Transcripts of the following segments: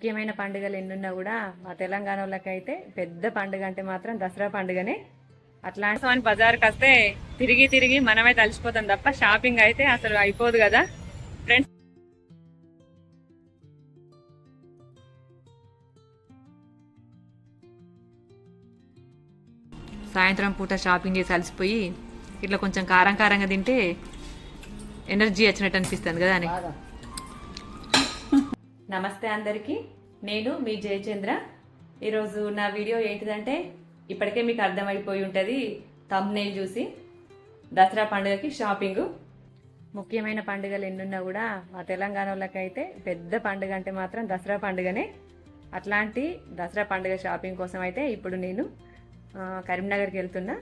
ముఖ్యమైన పండుగలు ఎన్నున్నా కూడా మా తెలంగాణ వాళ్ళకైతే పెద్ద పండుగ అంటే మాత్రం దసరా పండుగనే. అట్లాంటి సమయం బజార్కి వస్తే తిరిగి తిరిగి మనమే తలిసిపోతాం తప్ప షాపింగ్ అయితే అసలు అయిపోదు కదా. ఫ్రెండ్స్ సాయంత్రం పూట షాపింగ్ చేసి అలసిపోయి ఇట్లా కొంచెం కారం కారంగా తింటే ఎనర్జీ వచ్చినట్టు అనిపిస్తుంది కదా అని. నమస్తే అందరికీ. నేను మీ జయచంద్ర. ఈరోజు నా వీడియో ఏంటిదంటే ఇప్పటికే మీకు అర్థమైపోయి ఉంటుంది తమ్నేల్ చూసి. దసరా పండుగకి షాపింగ్. ముఖ్యమైన పండుగలు ఎన్నున్నా కూడా మా తెలంగాణ వాళ్ళకైతే పెద్ద పండుగ అంటే మాత్రం దసరా పండుగనే. అట్లాంటి దసరా పండుగ షాపింగ్ కోసం అయితే ఇప్పుడు నేను కరీంనగర్కి వెళ్తున్నా.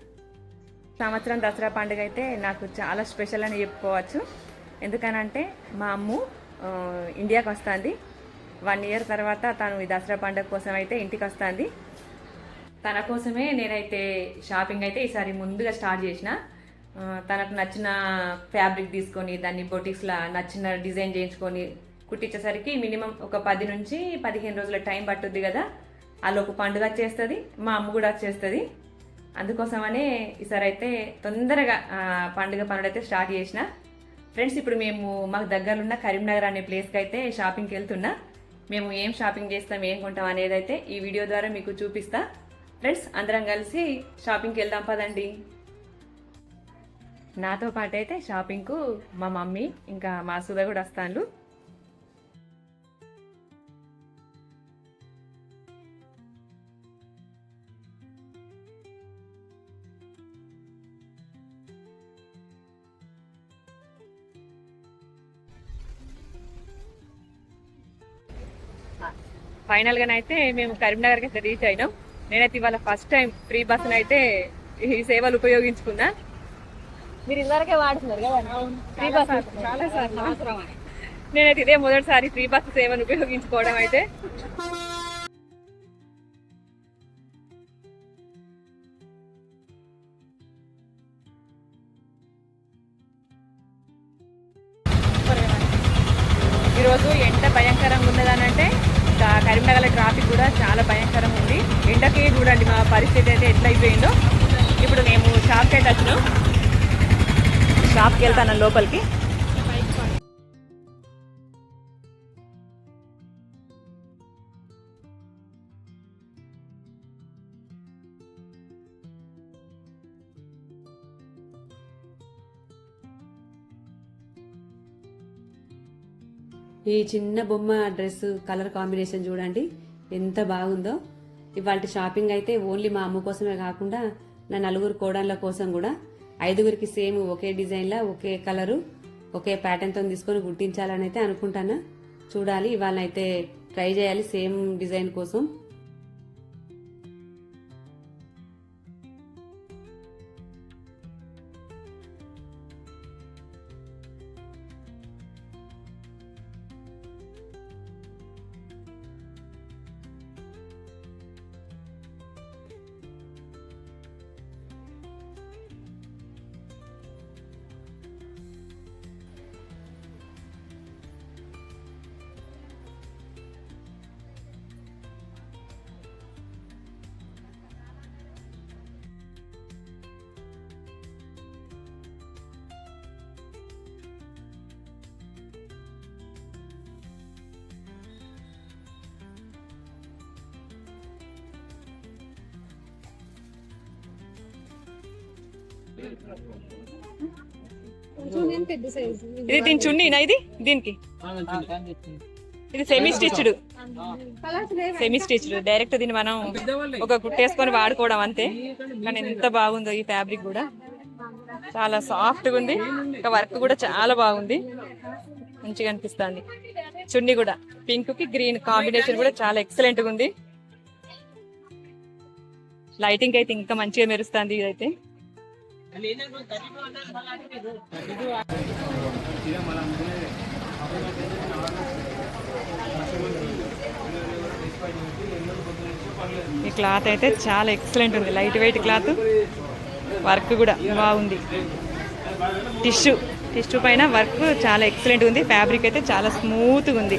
సంవత్సరం దసరా పండుగ అయితే నాకు చాలా స్పెషల్ అని చెప్పుకోవచ్చు. ఎందుకనంటే మా అమ్ము ఇండియాకి వస్తుంది. వన్ ఇయర్ తర్వాత తను ఈ దసరా పండుగ కోసం అయితే ఇంటికి వస్తుంది. తన కోసమే నేనైతే షాపింగ్ అయితే ఈసారి ముందుగా స్టార్ట్ చేసిన. తనకు నచ్చిన ఫ్యాబ్రిక్ తీసుకొని దాన్ని బొటిక్స్లా నచ్చిన డిజైన్ చేయించుకొని కుట్టించేసరికి మినిమం ఒక పది నుంచి పదిహేను రోజుల టైం పట్టుద్ది కదా. ఆలోపు పండుగ వచ్చేస్తుంది మా అమ్మ కూడా వచ్చేస్తుంది. అందుకోసమనే ఈసారి అయితే తొందరగా పండుగ పనులు అయితే స్టార్ట్ చేసిన. ఫ్రెండ్స్ ఇప్పుడు మేము మాకు దగ్గర ఉన్న కరీంనగర్ అనే ప్లేస్కి అయితే షాపింగ్కి వెళ్తున్నా. మేము ఏం షాపింగ్ చేస్తాం ఏం కొంటాం అనేది అయితే ఈ వీడియో ద్వారా మీకు చూపిస్తా. ఫ్రెండ్స్ అందరం కలిసి షాపింగ్కి వెళ్దాం పదండి. నాతో పాటు అయితే షాపింగ్కు మా మమ్మీ ఇంకా మా సుధ కూడా వస్తాను ఫైనల్ గానైతే మేము కరీంనగర్కి అయితే రీచ్ అయినాం. నేనైతే ఇవాళ ఫస్ట్ టైం ఫ్రీ బస్ అయితే ఈ సేవలు ఉపయోగించుకున్నా. మీరు ఇదివరకే వాడుతున్నారు కదా? ఫ్రీ బస్ నేనైతే ఇదే మొదటిసారి ఫ్రీ బస్ సేవను ఉపయోగించుకోవడం అయితే. నేను షాప్కి వెళ్తాను లోపలికి. ఈ చిన్న బొమ్మ డ్రెస్ కలర్ కాంబినేషన్ చూడండి ఎంత బాగుందో. ఇవాళ షాపింగ్ అయితే ఓన్లీ మా అమ్మ కోసమే కాకుండా నా నలుగురు కోడన్ల కోసం కూడా ఐదుగురికి సేమ్ ఒకే డిజైన్లా ఒకే కలరు ఒకే ప్యాటర్న్తో తీసుకొని గుర్తించాలని అయితే అనుకుంటాను. చూడాలి ఇవాళ అయితే ట్రై చేయాలి సేమ్ డిజైన్ కోసం. ఇది దీని చున్నీనా ఇది? దీనికి? ఇది semi stitched semi stitched direct దీన్ని మనం ఒక కుట్టేసుకొని వాడుకోవడం అంతే. కానీ ఎంత బాగుందో ఈ ఫ్యాబ్రిక్ కూడా. చాలా సాఫ్ట్గా ఉంది. ఇంకా వర్క్ కూడా చాలా బాగుంది. మంచిగా అనిపిస్తుంది. చున్నీ కూడా. పింక్కి గ్రీన్ కాంబినేషన్ కూడా చాలా ఎక్సలెంట్గా ఉంది. లైటింగ్ అయితే ఇంకా మంచిగా మెరుస్తుంది ఇదైతే. ఈ క్లాత్ అయితే చాలా ఎక్సలెంట్ ఉంది. Light weight cloth. వర్క్ కూడా బాగుంది. టిష్యూ టిష్యూ పైన వర్క్ చాలా ఎక్సలెంట్ ఉంది. ఫ్యాబ్రిక్ అయితే చాలా స్మూత్గా ఉంది.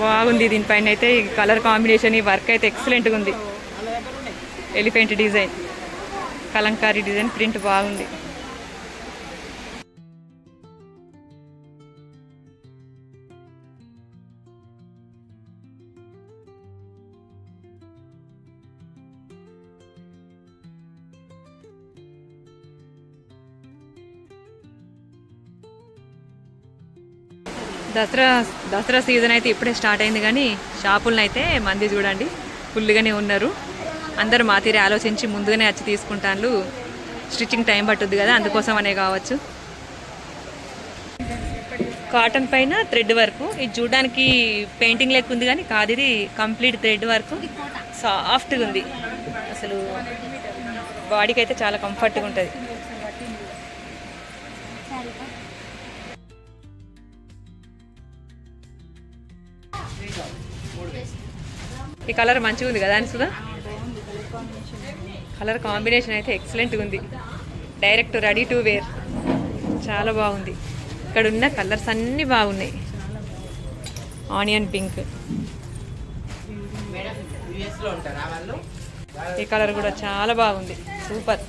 బాగుంది దీనిపైన అయితే. ఈ కలర్ కాంబినేషన్ ఈ వర్క్ అయితే ఎక్సలెంట్గా ఉంది. Elephant design kalamkari design print బాగుంది. దసరా దసరా సీజన్ అయితే ఇప్పుడే స్టార్ట్ అయింది కానీ షాపులను అయితే మంది చూడండి ఫుల్గానే ఉన్నారు. అందరూ మా తీరే ఆలోచించి ముందుగానే వచ్చి తీసుకుంటాను స్టిచ్చింగ్ టైం పట్టుద్ది కదా అందుకోసం అనే కావచ్చు. కాటన్ పైన థ్రెడ్ వర్క్. ఇది చూడడానికి పెయింటింగ్ లెక్క ఉంది కానీ కాదు ఇది కంప్లీట్ థ్రెడ్ వర్క్. సాఫ్ట్గా ఉంది. అసలు బాడీకి అయితే చాలా కంఫర్ట్గా ఉంటుంది. ఈ కలర్ మంచిగా ఉంది కదా అని సుధా కలర్ కాంబినేషన్ అయితే ఎక్సలెంట్గా ఉంది. డైరెక్ట్ రెడీ టు వేర్ చాలా బాగుంది. ఇక్కడ ఉన్న కలర్స్ అన్నీ బాగున్నాయి. ఆనియన్ పింక్ ఈ కలర్ కూడా చాలా బాగుంది. సూపర్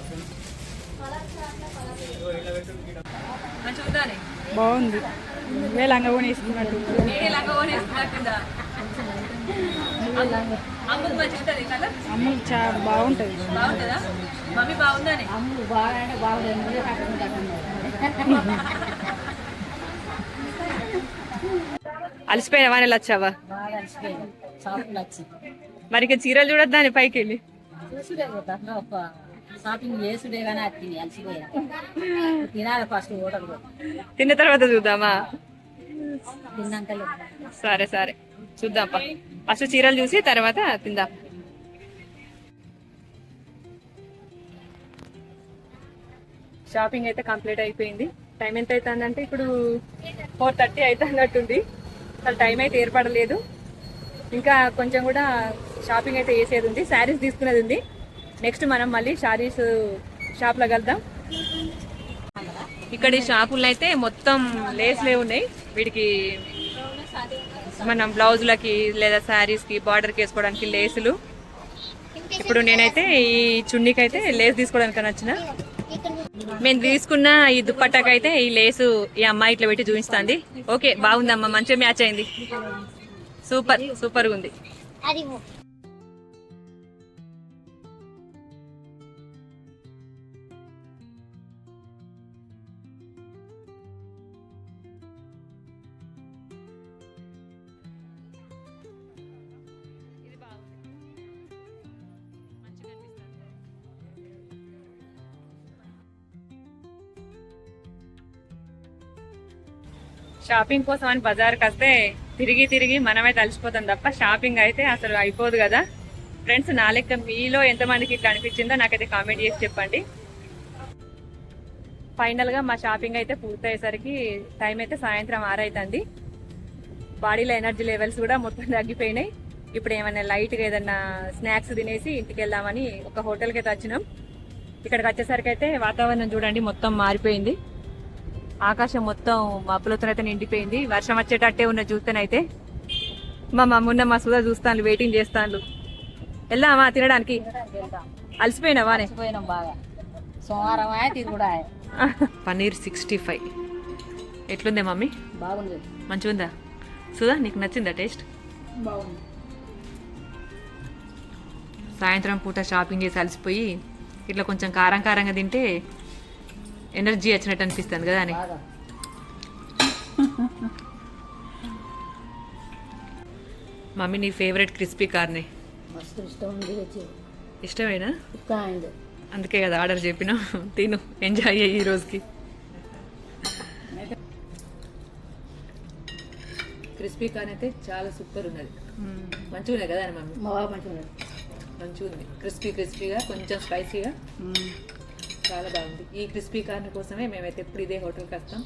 బాగుంది. లంగా అమ్ములు చాలా బాగుంటుంది. మమ్మీ బాగుందని? అలసిపోయిన వానలు వచ్చావా? మరి ఇక చీరలు చూడొద్దాని పైకి వెళ్ళి షాపింగ్ చేసుడే కానీ అది తిని అలసిపోయా తినాలి ఫస్ట్ హోటల్ తిన్న తర్వాత చూద్దామా? తిన్నాక సరే సరే. చూద్దాం ఫస్ట్ చీరలు చూసి తర్వాత తిందాం. షాపింగ్ అయితే కంప్లీట్ అయిపోయింది. టైం ఎంత అవుతుందంటే ఇప్పుడు ఫోర్ థర్టీ అవుతున్నట్టుంది అసలు టైం అయితే ఏర్పడలేదు. ఇంకా కొంచెం కూడా షాపింగ్ అయితే వేసేది ఉంది. శారీస్ తీసుకునేది ఉంది. నెక్స్ట్ మనం మళ్ళీ శారీస్ షాప్లో కలుద్దాం ఇక్కడ ఈ షాపుల్లో అయితే మొత్తం లేస్లే ఉన్నాయి. వీటికి మనం బ్లౌజులకి లేదా శారీస్కి బార్డర్కి వేసుకోవడానికి లేసులు. ఇప్పుడు నేనైతే ఈ చున్నీకి అయితే లేస్ తీసుకోవడానికి నచ్చిన. మేము తీసుకున్న ఈ దుప్పట్టకైతే అయితే ఈ లేసు ఈ అమ్మాయి ఇట్లా పెట్టి చూపిస్తుంది. ఓకే బాగుందమ్మా మంచిగా మ్యాచ్ అయింది. సూపర్ సూపర్గా ఉంది. షాపింగ్ కోసం అని బజార్కి వస్తే తిరిగి తిరిగి మనమే తలిసిపోతాం తప్ప షాపింగ్ అయితే అసలు అయిపోదు కదా. ఫ్రెండ్స్ నా లెక్క మీలో ఎంతమందికి ఇట్లా అనిపించిందో నాకైతే కామెంట్ చేసి చెప్పండి. ఫైనల్గా మా షాపింగ్ అయితే పూర్తయ్యేసరికి టైం అయితే సాయంత్రం ఆరైతుంది. బాడీలో ఎనర్జీ లెవెల్స్ కూడా మొత్తం తగ్గిపోయినాయి. ఇప్పుడు ఏమైనా లైట్గా ఏదన్నా స్నాక్స్ తినేసి ఇంటికి వెళ్దామని ఒక హోటల్కి అయితే వచ్చినాం. ఇక్కడికి వచ్చేసరికి అయితే వాతావరణం చూడండి మొత్తం మారిపోయింది. ఆకాశం మొత్తం మబ్బులతో అయితే నిండిపోయింది. వర్షం వచ్చేటట్టే ఉన్న చూస్తేనైతే మా మమ్మున్న మా సుధా చూస్తాను వెయిటింగ్ చేస్తాను వెళ్దామా తినడానికి? అలసిపోయినావానే పోయినాం బాగా. సోమవారం ఆయా తిరుగుడా పన్నీర్ సిక్స్టీ ఫైవ్ ఎట్లుందే మమ్మీ? బాగుంది. మంచిగుందా? సుధా నీకు నచ్చిందా టేస్ట్? బాగుంది. సాయంత్రం పూట షాపింగ్ చేసి అలసిపోయి ఇట్లా కొంచెం కారం కారంగా తింటే ఎనర్జీ వచ్చినట్టు అనిపిస్తుంది కదా అని. మమ్మీ నీ ఫేవరెట్ క్రిస్పీ కార్ని ఇష్టమేనా? అందుకే కదా ఆర్డర్ చెప్పిన. తిను ఎంజాయ్ అయ్యి ఈ రోజుకి. క్రిస్పీ కార్న్ అయితే చాలా సూపర్ ఉన్నది. మంచిగా ఉన్నది కదా మమ్మీ? మంచిగా ఉంది క్రిస్పీ క్రిస్పీగా కొంచెం స్పైసీగా చాలా బాగుంది. ఈ క్రిస్పీ కార్న్ కోసమే మేమైతే ఎప్పుడు ఇదే హోటల్కి వస్తాం.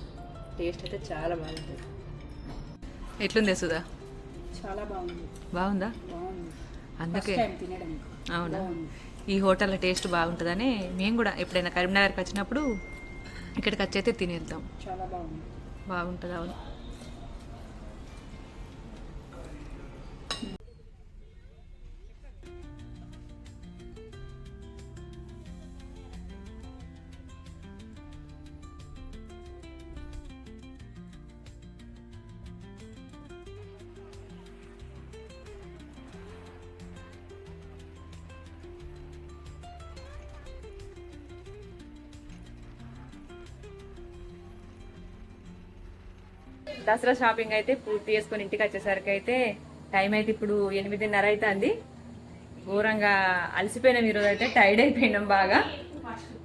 టేస్ట్ అయితే చాలా బాగుంటుంది ఎట్లుంది సుధా? చాలా బాగుంది. బాగుందా? బాగుంది. అందుకే. అవునా? బాగుంది. ఈ హోటల్ టేస్ట్ బాగుంటుందని మేము కూడా ఎప్పుడైనా కరీంనగర్కి వచ్చినప్పుడు ఇక్కడికి వచ్చి అయితే తినేద్దాం. చాలా బాగుంది. బాగుంటుంది అవును. దసరా షాపింగ్ అయితే పూర్తి చేసుకొని ఇంటికి వచ్చేసరికి అయితే టైం అయితే ఇప్పుడు ఎనిమిదిన్నర అవుతుంది ఘోరంగా అలసిపోయినాం ఈరోజు అయితే టైర్డ్ అయిపోయినాం బాగా.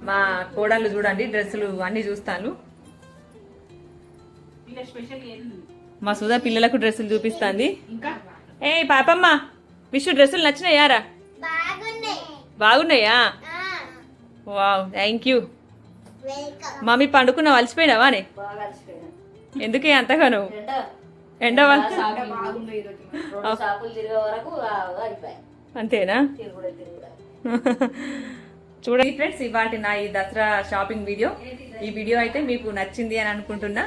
మా కోడళ్ళు చూడండి డ్రెస్సులు అన్నీ చూస్తాను. మా సుధా పిల్లలకు డ్రెస్సులు చూపిస్తుంది. ఏ పాపమ్మ విషు డ్రెస్సులు నచ్చినాయారా బాగున్నాయా. Wow thank you. మమ్మీ పండుకున్నావు అలసిపోయినావా అని ఎందుకే అంతగాను? ఎండ. అంతేనా? చూడండి ఫ్రెండ్స్ ఇవాటి నా ఈ దసరా షాపింగ్ వీడియో. ఈ వీడియో అయితే మీకు నచ్చింది అని అనుకుంటున్నా.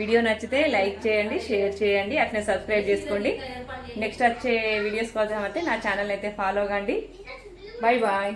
వీడియో నచ్చితే లైక్ చేయండి షేర్ చేయండి అట్నే సబ్స్క్రైబ్ చేసుకోండి. నెక్స్ట్ వచ్చే వీడియోస్ కోసం అయితే నా ఛానల్ అయితే ఫాలో కండి. Bye bye.